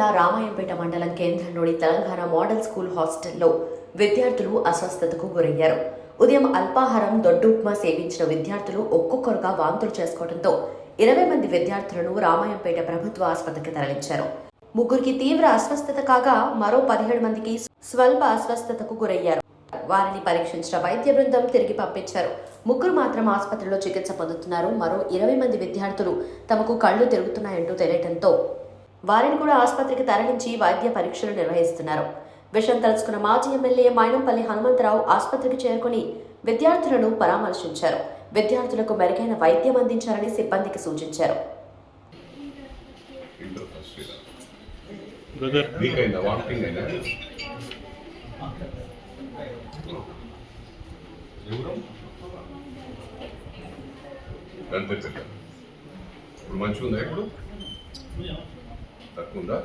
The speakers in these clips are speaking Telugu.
రామాయంపేట మండలం కేంద్రంలోని తెలంగాణ మోడల్ స్కూల్ హాస్టల్లో విద్యార్థులు అస్వస్థతకు గురయ్యారు. ఉదయం అల్పాహారం దొడ్డు ఉప్మా సేవించిన విద్యార్థులు ఒక్కొక్కరుగా వాంతులు చేసుకోవడంతో ఇరవై మంది విద్యార్థులను రామాయంపేట ప్రభుత్వ ఆసుపత్రికి తరలించారు. ముగ్గురికి తీవ్ర అస్వస్థత కాగా మరో పదిహేడు మందికి స్వల్ప అస్వస్థతకు గురయ్యారు. వారిని పరీక్షించిన వైద్య బృందం తిరిగి పంపించారు. ముగ్గురు మాత్రం ఆసుపత్రిలో చికిత్స పొందుతున్నారు. మరో ఇరవై మంది విద్యార్థులు తమకు కళ్ళు తిరుగుతున్నాయంటూ తెలియటంతో వారిని కూడా ఆసుపత్రికి తరలించి వైద్య పరీక్షలు నిర్వహిస్తున్నారు. విషయం తెలుసుకున్న మాజీ ఎమ్మెల్యే మైనంపల్లి హనుమంతరావు ఆసుపత్రికి చేరుకుని విద్యార్థులను పరామర్శించారు. విద్యార్థులకు మెరుగైన వైద్యం అందించాలని సిబ్బందికి సూచించారు. ఇప్పుడు మంచిగా ఉందా ఇప్పుడు? తక్కువ ఉందా?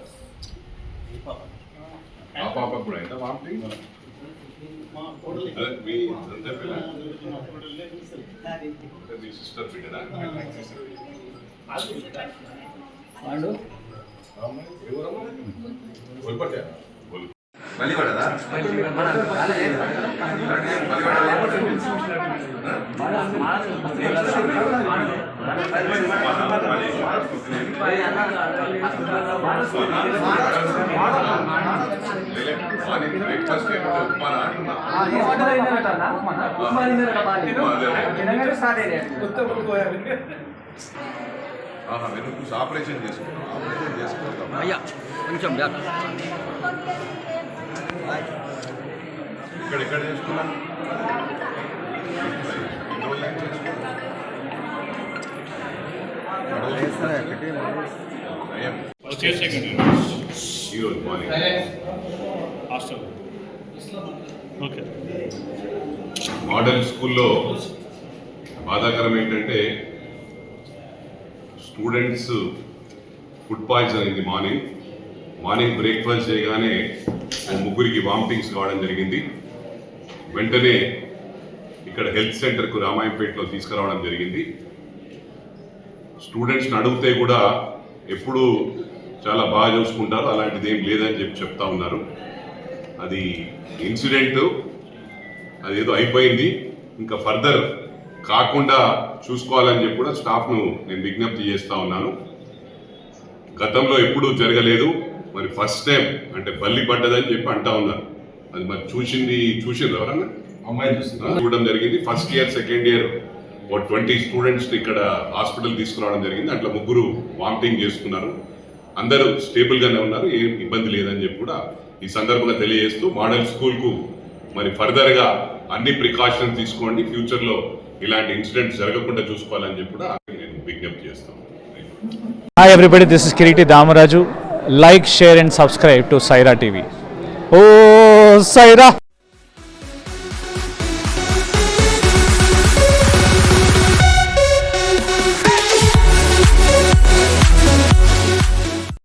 ఆ పాప కూడా అయిందా వామిటింగ్ అదే మీ అంతే పిల్ల అంటే మీ సిస్టర్ బిడ్డనా? ఎవరమ్మా ఆహా వెనుక ఆపరేషన్ చేసుకున్నాం ఆపరేషన్ చేసుకుంటాం. అయ్యా కొంచెం ఇక్కడ ఎక్కడ చేసుకున్నాం ఈరోజు మార్నింగ్ హాస్టల్ ఓకే మోడల్ స్కూల్లో బాధాకరం ఏంటంటే స్టూడెంట్స్ ఫుడ్ పాయిజన్ అయింది మార్నింగ్. మార్నింగ్ బ్రేక్ఫాస్ట్ చేయగానే ముగ్గురికి వామిటింగ్స్ కావడం జరిగింది. వెంటనే ఇక్కడ హెల్త్ సెంటర్కు రామాయంపేటలో తీసుకురావడం జరిగింది. స్టూడెంట్స్ని అడిగితే కూడా ఎప్పుడు చాలా బాగా చూసుకుంటారు అలాంటిది ఏం లేదని చెప్పి చెప్తా ఉన్నారు. అది ఇన్సిడెంట్ అదేదో అయిపోయింది. ఇంకా ఫర్దర్ కాకుండా చూసుకోవాలని చెప్పి కూడా స్టాఫ్ను నేను విజ్ఞప్తి చేస్తూ ఉన్నాను. గతంలో ఎప్పుడూ జరగలేదు. మరి ఫస్ట్ టైం అంటే బల్లి పడ్డదని చెప్పి అంటా ఉన్నారు. అది మరి చూసింది చూసింది ఎవరన్నా? అమ్మాయి చూడడం జరిగింది. ఫస్ట్ ఇయర్ సెకండ్ ఇయర్ ఓ ట్వంటీ స్టూడెంట్స్ ఇక్కడ హాస్పిటల్ తీసుకురావడం జరిగింది. అట్లా ముగ్గురు వామిటింగ్ చేసుకున్నారు. అందరూ స్టేబుల్ గానే ఉన్నారు. ఏం ఇబ్బంది లేదని చెప్పి కూడా ఈ సందర్భంగా తెలియజేస్తూ మోడల్ స్కూల్కు మరి ఫర్దర్గా అన్ని ప్రికాషన్స్ తీసుకోండి. ఫ్యూచర్లో ఇలాంటి ఇన్సిడెంట్స్ జరగకుండా చూసుకోవాలని చెప్పి కూడా నేను విజ్ఞప్తి చేస్తాను. Hi everybody, this is Kiriti Damaraju. Like, share and subscribe to Saira TV. Oh, sairá.